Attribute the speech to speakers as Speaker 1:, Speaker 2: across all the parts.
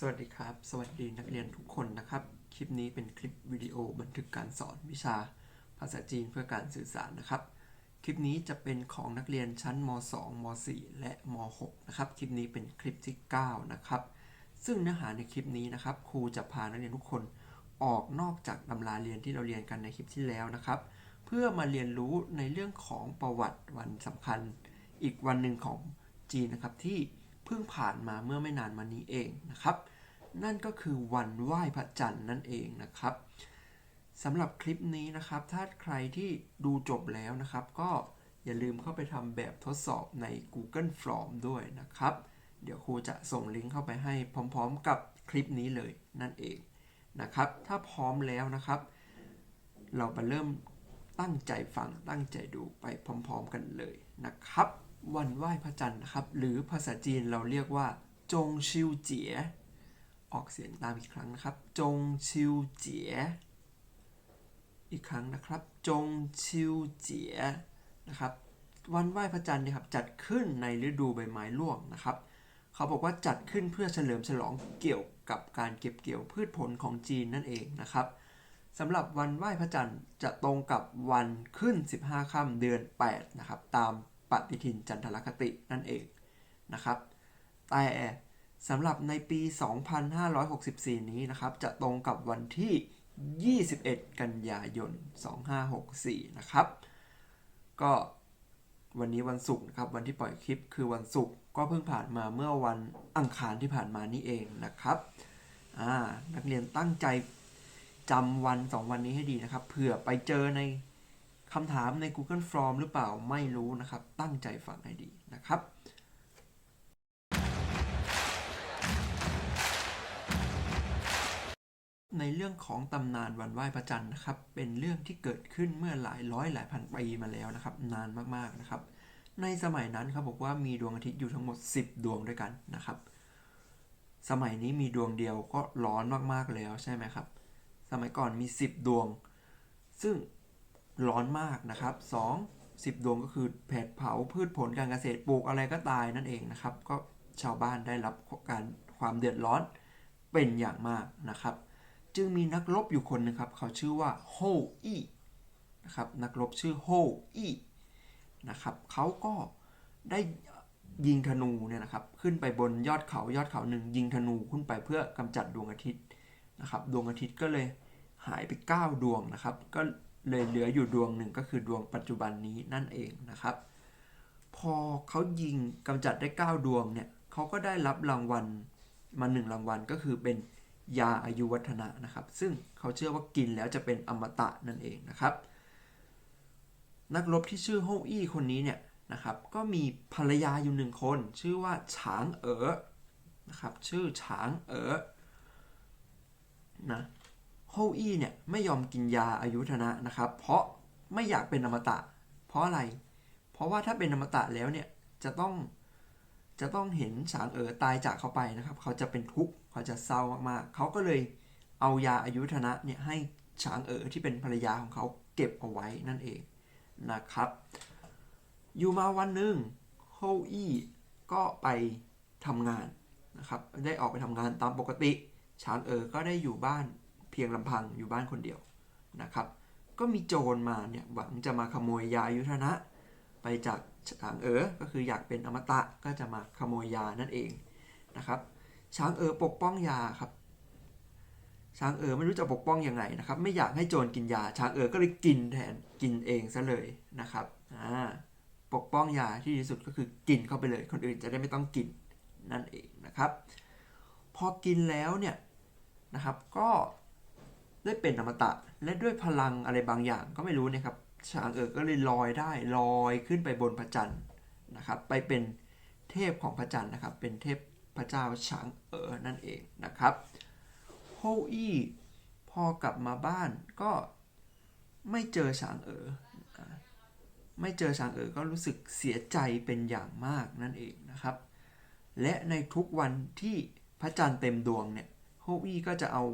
Speaker 1: สวัสดีครับ สวัสดีนักเรียนทุกคนนะครับ คลิปนี้เป็นคลิปวิดีโอบันทึกการสอนวิชา ภาษาจีนเพื่อการสื่อสารนะครับ คลิปนี้จะเป็นของนักเรียนชั้นม 2 ม 4 และม 6 นะครับ คลิปนี้เป็นคลิปที่ 9 นะครับ ซึ่งเนื้อหาในคลิปนี้นะครับ ครูจะพานักเรียนทุกคนออกนอกจากตำราเรียนที่เราเรียนกันในคลิปที่แล้วนะครับ เพื่อมาเรียนรู้ในเรื่องของประวัติวันสำคัญ อีกวันหนึ่งของจีนนะครับที่เพิ่งผ่านมาเมื่อไม่นานมานี้เองนะครับ นั่นก็คือวันไหว้พระจันทร์นั่นเองนะครับสำหรับคลิปนี้นะครับ ถ้าใครที่ดูจบแล้วนะครับ ก็อย่าลืมเข้าไปทำแบบทดสอบใน Google Form ด้วยนะครับ เดี๋ยวครูจะส่งลิงก์เข้าไปให้พร้อมๆกับคลิปนี้เลยนั่นเองนะครับ ถ้าพร้อมแล้วนะครับ เราไปเริ่มตั้งใจฟังตั้งใจดูไปพร้อมๆกันเลยนะครับ วันไหว้พระจันทร์นะครับ หรือภาษาจีนเราเรียกว่าจงชิวเจีย ออกเสียงตามอีกครั้งนะครับ จงชิวเจีย อีกครั้งนะครับ จงชิวเจียนะครับ วันไหว้พระจันทร์เนี่ยครับจัดขึ้นในฤดูใบไม้ร่วงนะครับ เขาบอกว่าจัดขึ้นเพื่อเฉลิมฉลองเกี่ยวกับการเก็บเกี่ยวพืชผลของจีนนั่นเองนะครับสำหรับวันไหว้พระจันทร์จะตรงกับวันขึ้น 15ค่ำเดือน 8 นะครับ ตามปฏิทินจันทรคตินั่นเองนะครับ แต่ สำหรับในปี 2564 นี้นะครับ จะตรงกับวันที่ 21 กันยายน 2564 นะครับ ก็วันนี้วันศุกร์นะครับ วันที่ปล่อยคลิปคือวันศุกร์ก็เพิ่งผ่านมาเมื่อวันอังคารที่ผ่านมานี่เองนะครับนักเรียนตั้งใจจำวัน 2 วันนี้ให้ดีนะครับเผื่อไปเจอในคำถามใน Google Form หรือเปล่าไม่รู้นะครับ ตั้งใจฟังให้ดีนะครับ ในเรื่องของตำนานวันไหว้พระจันทร์นะครับ เป็นเรื่องที่เกิดขึ้นเมื่อหลายร้อยหลายพันปีมาแล้วนะครับ นานมากๆนะครับ ในสมัยนั้นเขาบอกว่ามีดวงอาทิตย์อยู่ทั้งหมด 10 ดวงด้วยกันนะครับ สมัยนี้มีดวงเดียวก็ร้อนมากๆแล้วใช่ไหมครับ สมัยก่อนมี 10 ดวง ซึ่งร้อนมากนะครับ 2 10 ดวงก็คือแผดเผาพืชผลการเกษตรปลูกอะไรก็ตายนั่นเองนะครับ ก็ชาวบ้านได้รับการความเดือดร้อนเป็นอย่างมากนะครับ จึงมีนักรบอยู่คนหนึงครับ เขาชื่อว่าโฮอี้นะครับนักรบชื่อโฮอี้นะครับเขาก็ได้ยิงธนูเนี่ยนะครับขึ้นไปบนยอดเขายอดเขาหนึ่งยิงธนูขึ้นไปเพื่อกำจัดดวงอาทิตย์นะครับดวงอาทิตย์ก็เลยหายไป 9 ดวงนะครับ ก็เลยเหลืออยู่ดวงหนึ่งก็คือดวงปัจจุบันนี้นั่นเองนะครับ พอเขายิงกำจัดได้ 9 ดวงเนี่ยเขาก็ได้รับรางวัลมาหนึ่งรางวัลก็คือเป็น ยาอายุวัฒนะนะครับ ซึ่งเขาเชื่อว่ากินแล้วจะเป็นอมตะนั่นเองนะครับ นักรบที่ชื่อโฮอี้คนนี้เนี่ยนะครับ ก็มีภรรยาอยู่หนึ่งคน ชื่อว่าฉางเอ๋อนะครับ ชื่อฉางเอ๋อนะโฮอี้เนี่ยไม่ยอมกินยาอายุวัฒนะนะครับ เพราะไม่อยากเป็นอมตะ เพราะอะไร เพราะว่าถ้าเป็นอมตะแล้วเนี่ยจะต้องจะต้องเห็นฉางเอ๋อตายจากเขาไปนะครับ เขาจะเป็นทุกข์ เขาจะเศร้ามากๆ เขาก็เลยเอายาอายุทนะเนี่ยให้ฉางเอ๋อที่เป็นภรรยาของเขาเก็บเอาไว้นั่นเองนะครับ อยู่มาวันหนึ่งโฮอี้ก็ไปทำงานนะครับ ได้ออกไปทำงานตามปกติ ฉางเอ๋อก็ได้อยู่บ้านเพียงลำพังอยู่บ้านคนเดียวนะครับ ก็มีโจรมาเนี่ยหวังจะมาขโมยยาอายุทนะ ไปจากฉางเอ๋อก็คืออยากเป็นอมตะก็จะมาขโมยยานั่นเองนะครับ ช้างเอ๋อปกป้องยาครับ ช้างเอ๋อไม่รู้จะปกป้องยังไงนะครับ ไม่อยากให้โจรกินยา ช้างเอ๋อก็เลยกินแทนกินเองซะเลยนะครับอ่าปกป้องยาที่ดีสุดก็คือกินเข้าไปเลย คนอื่นจะได้ไม่ต้องกินนั่นเองนะครับ พอกินแล้วเนี่ยนะครับก็ได้เป็นอมตะและด้วยพลังอะไรบางอย่างก็ไม่รู้นะครับช้างเอ๋อก็เลยลอยได้ลอยขึ้นไปบนพระจันทร์นะครับ ไปเป็นเทพของพระจันทร์นะครับ เป็นเทพ พระเจ้าฉางเอ๋อนั่นเองนะครับโฮอี้พอกลับมาบ้านก็ไม่เจอฉางเอ๋อไม่เจอฉางเอ๋อก็รู้สึกเสียใจเป็นอย่างมากนั่นเองนะครับ และในทุกวันที่พระจันทร์เต็มดวงเนี่ยโฮอี้ก็จะเอา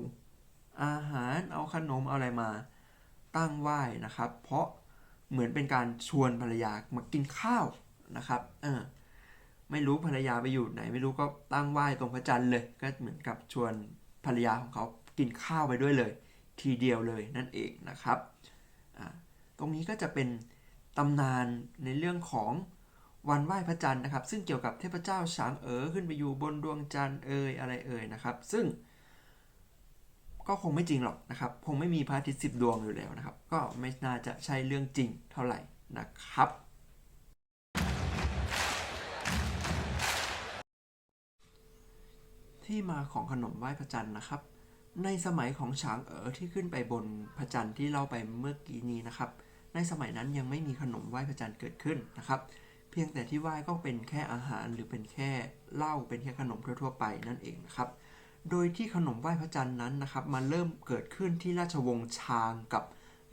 Speaker 1: อาหารเอาขนมเอาอะไรมาตั้งไหว้นะครับ เพราะเหมือนเป็นการชวนภรรยามากินข้าวนะครับ เออ ไม่รู้ภรรยาไปอยู่ไหน ไม่รู้ก็ตั้งไหว้ตรงพระจันทร์เลย ก็เหมือนกับชวนภรรยาของเขากินข้าวไปด้วยเลย ทีเดียวเลยนั่นเองนะครับ ตรงนี้ก็จะเป็นตำนานในเรื่องของวันไหว้พระจันทร์นะครับ ซึ่งเกี่ยวกับเทพเจ้าฉางเอ๋อขึ้นไปอยู่บนดวงจันทร์เอ่ยอะไรเอ่ยนะครับ ซึ่งก็คงไม่จริงหรอกนะครับ คงไม่มีพระอาทิตย์สิบดวงอยู่แล้วนะครับ ก็ไม่น่าจะใช่เรื่องจริงเท่าไหร่นะครับ ที่มาของขนมไหว้พระจันทร์นะครับ ในสมัยของฉางเอ๋อที่ขึ้นไปบนพระจันทร์ที่เล่าไปเมื่อกี้นี้นะครับ ในสมัยนั้นยังไม่มีขนมไหว้พระจันทร์เกิดขึ้นนะครับ เพียงแต่ที่ไหว้ก็เป็นแค่อาหารหรือเป็นแค่เหล้าเป็นแค่ขนมทั่วๆไปนั่นเองนะครับ โดยที่ขนมไหว้พระจันทร์นั้นนะครับมาเริ่มเกิดขึ้นที่ราชวงศ์ชางกับ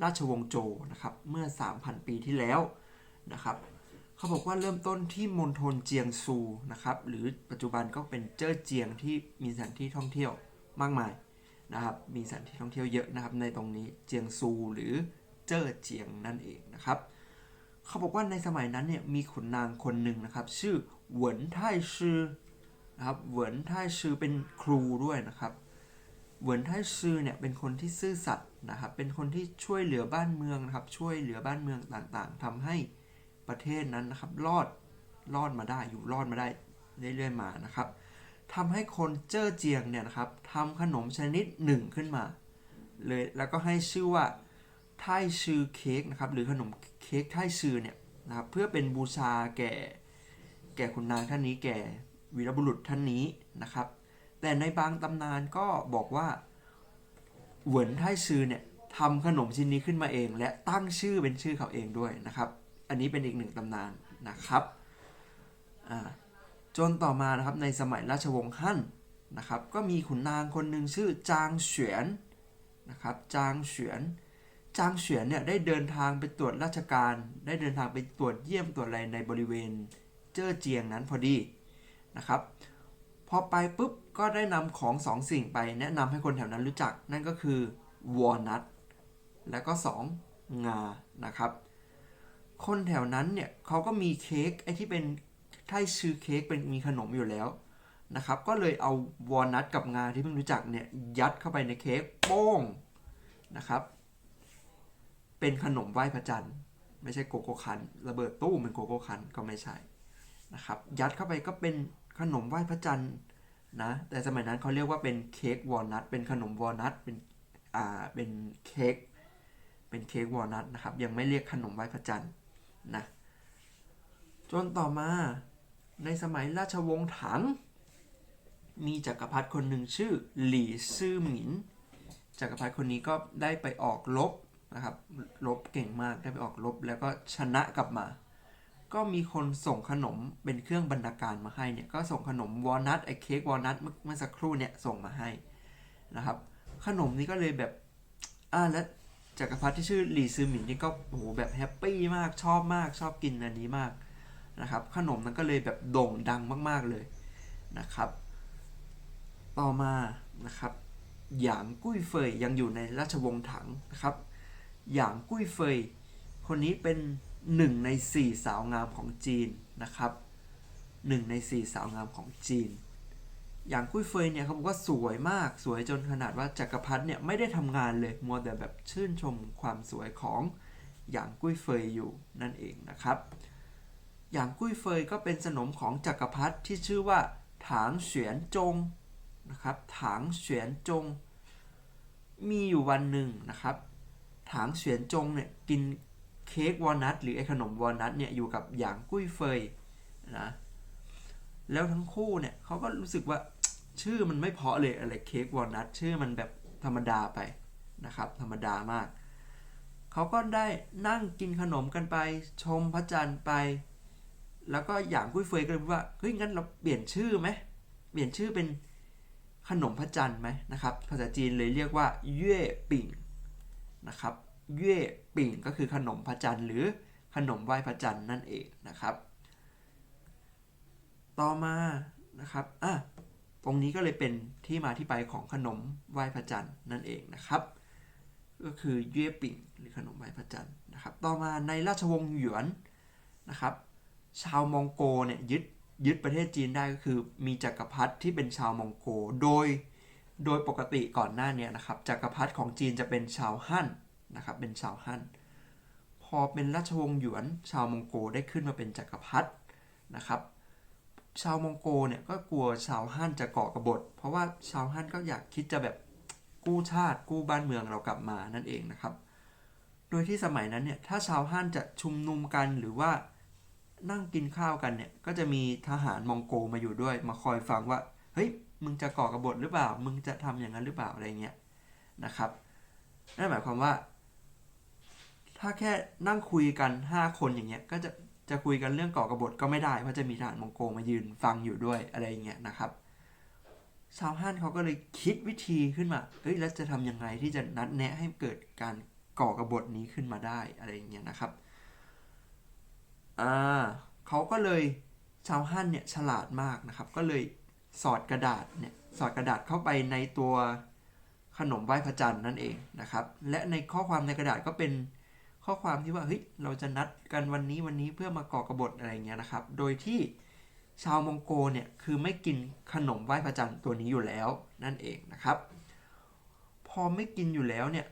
Speaker 1: ราชวงศ์โจนะครับเมื่อ 3,000 ปีที่แล้วนะครับ เขาบอกว่าเริ่มต้นที่มณฑลเจียงซูนะครับ หรือปัจจุบันก็เป็นเจ้อเจียงที่มีสถานที่ท่องเที่ยวมากมายนะครับ มีสถานที่ท่องเที่ยวเยอะนะครับ ในตรงนี้เจียงซูหรือเจ้อเจียงนั่นเองนะครับ เขาบอกว่าในสมัยนั้นเนี่ยมีขุนนางคนหนึ่งนะครับ ชื่อเหวินไทชื่อนะครับเหวินไทชื่อเป็นครูด้วยนะครับเหวินไทชื่อเนี่ยเป็นคนที่ซื่อสัตย์นะครับ เป็นคนที่ช่วยเหลือบ้านเมืองนะครับ ช่วยเหลือบ้านเมืองต่างๆทำให้ ประเทศนั้นนะครับ รอดรอดมาได้อยู่รอดมาได้เรื่อยๆมานะครับทำให้คนเจ้อเจียงเนี่ยนะครับทำขนมชนิดหนึ่งขึ้นมา เลยแล้วก็ให้ชื่อว่าไทชื่อเค้กนะครับหรือขนมเค้กไทชื่อเนี่ยนะครับเพื่อเป็นบูชาแก่ แก่คุณนางท่านนี้แก่วีรบุรุษท่านนี้นะครับ แต่ในบางตำนานก็บอกว่าเหวินไทชื่อเนี่ยทำขนมชิ้นนี้ขึ้นมาเอง และตั้งชื่อเป็นชื่อเขาเองด้วยนะครับ อันนี้เป็นอีกหนึ่งตำนานนะครับจนต่อมานะครับในสมัยราชวงศ์ฮั่นนะครับก็มีขุนนางคนหนึ่งชื่อจางเฉวียนนะครับจางเฉวียนจางเฉวียนเนี่ยได้เดินทางไปตรวจราชการ ได้เดินทางไปตรวจเยี่ยมตรวจอะไรในบริเวณเจ้อเจียงนั้นพอดีนะครับพอไปปุ๊บก็ได้นำของสองสิ่งไปแนะนำให้คนแถวนั้นรู้จักนั่นก็คือวอลนัทและก็สองงานะครับ คนแถวนั้นเนี่ยเขาก็มีเค้กไอ้ที่เป็นไท่ชื่อเค้กเป็นมีขนมอยู่แล้วนะครับ ก็เลยเอาวอลนัทกับงาที่เพิ่งรู้จักเนี่ยยัดเข้าไปในเค้กโป้งนะครับ เป็นขนมไหว้พระจันทร์ ไม่ใช่โกโก้คัน ระเบิดตู้มเป็นโกโก้คันก็ไม่ใช่นะครับ ยัดเข้าไปก็เป็นขนมไหว้พระจันทร์นะ แต่สมัยนั้นเขาเรียกว่าเป็นเค้กวอลนัทเป็นขนมวอลนัทเป็นอ่าเป็นเค้กเป็นเค้กวอลนัทนะครับ ยังไม่เรียกขนมไหว้พระจันทร์ นะจนต่อมาในสมัยราชวงศ์ถัง มีจักรพรรดิคนหนึ่งชื่อหลี่ซื่อหมินจักรพรรดิคนนี้ก็ได้ไปออกรบนะครับรบเก่งมากได้ไปออกรบแล้วก็ชนะกลับมา ก็มีคนส่งขนมเป็นเครื่องบรรณาการมาให้เนี่ยก็ส่งขนมวอลนัทไอเค้กวอลนัทเมื่อเมื่อสักครู่เนี่ยส่งมาให้นะครับขนมนี้ก็เลยแบบอ่าแล้ว จักรพรรดิที่ชื่อหลี่ซือหมินนี่ก็โอ้โหแบบแฮปปี้มากชอบมากชอบกินอันนี้มากนะครับขนมนั้นก็เลยแบบโด่งดังมากๆเลยนะครับ ต่อมานะครับหยางกุ้ยเฟยยังอยู่ในราชวงศ์ถังนะครับหยางกุ้ยเฟย คนนี้เป็นหนึ่งในสี่สาวงามของจีนนะครับหนึ่งในสี่สาวงามของจีน หยางกุ้ยเฟยเนี่ยเขาบอกว่าสวยมากสวยจนขนาดว่าจักรพรรดิเนี่ยไม่ได้ทำงานเลยมัวแต่แบบชื่นชมความสวยของหยางกุ้ยเฟยอยู่นั่นเองนะครับหยางกุ้ยเฟยก็เป็นสนมของจักรพรรดิที่ชื่อว่าถางเฉียนจงนะครับถางเฉียนจง มีอยู่วันหนึ่งนะครับถางเฉียนจงเนี่ยกินเค้กวอลนัทหรือไอขนมวอลนัทเนี่ยอยู่กับหยางกุ้ยเฟยนะแล้วทั้งคู่เนี่ยเขาก็รู้สึกว่า ชื่อมันไม่เพาะเลยอะไรเค้กวอลนัทชื่อมันแบบธรรมดาไปนะครับ ธรรมดามาก เขาก็ได้นั่งกินขนมกันไป ชมพระจันทร์ไป แล้วก็หยางกุ้ยเฟยก็เลยว่าเฮ้ยงั้นเราเปลี่ยนชื่อไหมเปลี่ยนชื่อเป็นขนมพระจันทร์ไหมนะครับ ภาษาจีนเลยเรียกว่าเย่ปิ่งนะครับเย่ปิ่งก็คือขนมพระจันทร์หรือขนมไหว้พระจันทร์นั่นเองนะครับ ต่อมานะครับอะ ตรงนี้ก็เลยเป็นที่มาที่ไปของขนมไหว้พระจันทร์นั่นเองนะครับ ก็คือเย่ปิ่งหรือขนมไหว้พระจันทร์นะครับ ต่อมาในราชวงศ์หยวนนะครับ ชาวมองโกเนี่ยยึดยึดประเทศจีนได้ก็คือมีจักรพรรดิที่เป็นชาวมองโก โดยโดยปกติก่อนหน้าเนี้นะครับจักรพรรดิของจีนจะเป็นชาวฮั่นนะครับเป็นชาวฮั่นพอเป็นราชวงศ์หยวน ชาวมองโกได้ขึ้นมาเป็นจักรพรรดินะครับ ชาวมองโกเนี่ยก็กลัวชาวฮั่นจะก่อกบฏ เพราะว่าชาวฮั่นก็อยากคิดจะแบบกู้ชาติกู้บ้านเมืองเรากลับมานั่นเองนะครับ โดยที่สมัยนั้นเนี่ยถ้าชาวฮั่นจะชุมนุมกันหรือว่านั่งกินข้าวกันเนี่ยก็จะมีทหารมองโกมาอยู่ด้วย มาคอยฟังว่าเฮ้ยมึงจะก่อกบฏหรือเปล่า มึงจะทำอย่างนั้นหรือเปล่าอะไรเงี้ยนะครับนั่นหมายความว่า ถ้าแค่นั่งคุยกัน 5 คนอย่างเงี้ยก็จะ จะคุยกันเรื่องก่อกบฏก็ไม่ได้เพราะจะมีทหารมองโกมายืนฟังอยู่ด้วยอะไรเงี้ยนะครับชาวฮั่นเขาก็เลยคิดวิธีขึ้นมา เอ้ย แล้วจะทำยังไงที่จะนัดแนะให้เกิดการก่อกบฏนี้ขึ้นมาได้อะไรอย่างเงี้ยนะครับ อ่าเขาก็เลยชาวฮั่นเนี่ยฉลาดมากนะครับ ก็เลยสอดกระดาษเนี่ยสอดกระดาษเข้าไปในตัวขนมไหว้พระจันทร์นั่นเองนะครับ และในข้อความในกระดาษก็เป็น ข้อความที่ว่าเฮ้ยเราจะนัดกันวันนี้วันนี้เพื่อมาก่อกระบฏอะไรเงี้ยนะครับ โดยที่ชาวมองโกเนี่ยคือไม่กินขนมไหว้พระจันทร์ตัวนี้อยู่แล้วนั่นเองนะครับ พอไม่กินอยู่แล้วเนี่ย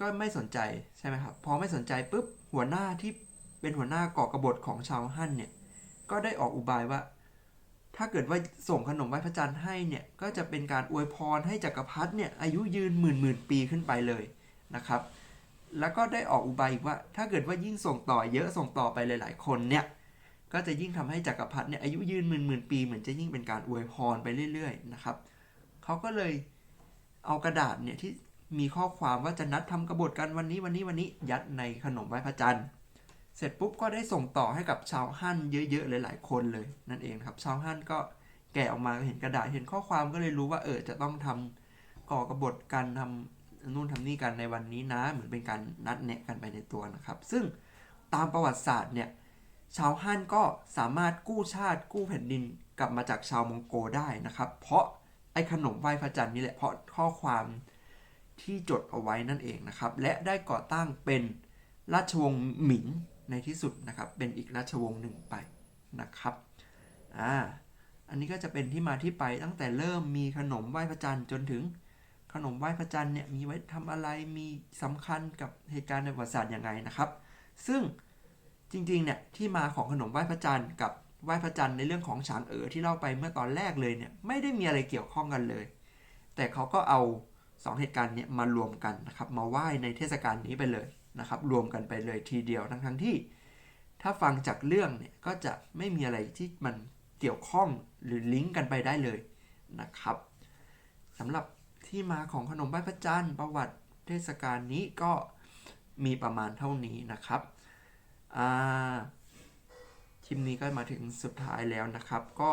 Speaker 1: ก็ไม่สนใจใช่ไหมครับพอไม่สนใจปุ๊บหัวหน้าที่เป็นหัวหน้าก่อกระบฏของชาวฮั่นเนี่ยก็ได้ออกอุบายว่า ถ้าเกิดว่าส่งขนมไหว้พระจันทร์ให้เนี่ยก็จะเป็นการอวยพรให้จักรพรรดิเนี่ยอายุยืนหมื่นหมื่นปีขึ้นไปเลยนะครับ แล้วก็ได้ออกอุบายอีกว่า ถ้าเกิดว่ายิ่งส่งต่อเยอะส่งต่อไปหลาย ๆ คนเนี่ย ก็จะยิ่งทำให้จักรพรรดิเนี่ยอายุยืนหมื่นหมื่นปีเหมือนจะยิ่งเป็นการอวยพรไปเรื่อย ๆ นะครับเขาก็เลยเอากระดาษเนี่ยที่มีข้อความว่าจะนัดทำกบฏกันวันนี้วันนี้วันนี้ยัดในขนมไหว้พระจันทร์ เสร็จปุ๊บก็ได้ส่งต่อให้กับชาวฮั่นเยอะๆหลายๆคนเลยนั่นเองครับ ชาวฮั่นก็แกะออกมาเห็นกระดาษเห็นข้อความก็เลยรู้ว่าเออจะต้องทำก่อกบฏกันทำ นู่นทำนี่กันในวันนี้นะ เหมือนเป็นการนัดแนะกันไปในตัวนะครับ ซึ่งตามประวัติศาสตร์เนี่ยชาวฮั่นก็สามารถกู้ชาติกู้แผ่นดินกลับมาจากชาวมองโกได้นะครับ เพราะไอ้ขนมไหว้พระจันทร์นี่แหละเพราะข้อความที่จดเอาไว้นั่นเองนะครับ และได้ก่อตั้งเป็นราชวงศ์หมิงในที่สุดนะครับ เป็นอีกราชวงศ์หนึ่งไปนะครับอ่าอันนี้ก็จะเป็นที่มาที่ไปตั้งแต่เริ่มมีขนมไหว้พระจันทร์จนถึง ขนมไหว้พระจันทร์เนี่ยมีไว้ทำอะไรมีสำคัญกับเหตุการณ์ในประวัติศาสตร์ยังไงนะครับ ซึ่งจริงๆเนี่ยที่มาของขนมไหว้พระจันทร์กับไหว้พระจันทร์ในเรื่องของฉางเอ๋อที่เล่าไปเมื่อตอนแรกเลยเนี่ยไม่ได้มีอะไรเกี่ยวข้องกันเลย แต่เขาก็เอาสองเหตุการณ์เนี่ยมารวมกันนะครับมาไหว้ในเทศกาลนี้ไปเลยนะครับรวมกันไปเลยทีเดียวทั้งทั้งๆที่ ถ้าฟังจากเรื่องเนี่ยก็จะไม่มีอะไรที่มันเกี่ยวข้องหรือลิงก์กันไปได้เลยนะครับสำหรับ ที่มาของขนมไหว้พระจันทร์ประวัติเทศกาลนี้ก็มีประมาณเท่านี้นะครับคลิปนี้ก็มาถึงสุดท้ายแล้วนะครับ ก็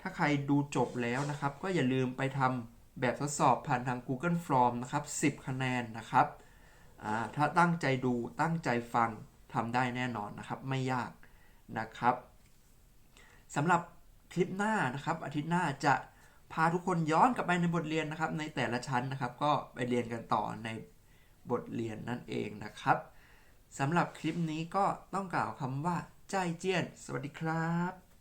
Speaker 1: ถ้าใครดูจบแล้วนะครับ ก็อย่าลืมไปทำแบบทดสอบผ่านทาง Google Form นะครับ 10 คะแนนนะครับ ถ้าตั้งใจดูตั้งใจฟังทำได้แน่นอนนะครับ ไม่ยากนะครับสำหรับคลิปหน้านะครับ อาทิตย์หน้าจะ พาทุกคนย้อนกลับไปในบทเรียนนะครับ ในแต่ละชั้นนะครับ ก็ไปเรียนกันต่อในบทเรียนนั่นเองนะครับสำหรับคลิปนี้ก็ต้องกล่าวคำว่าใจเจียน สวัสดีครับ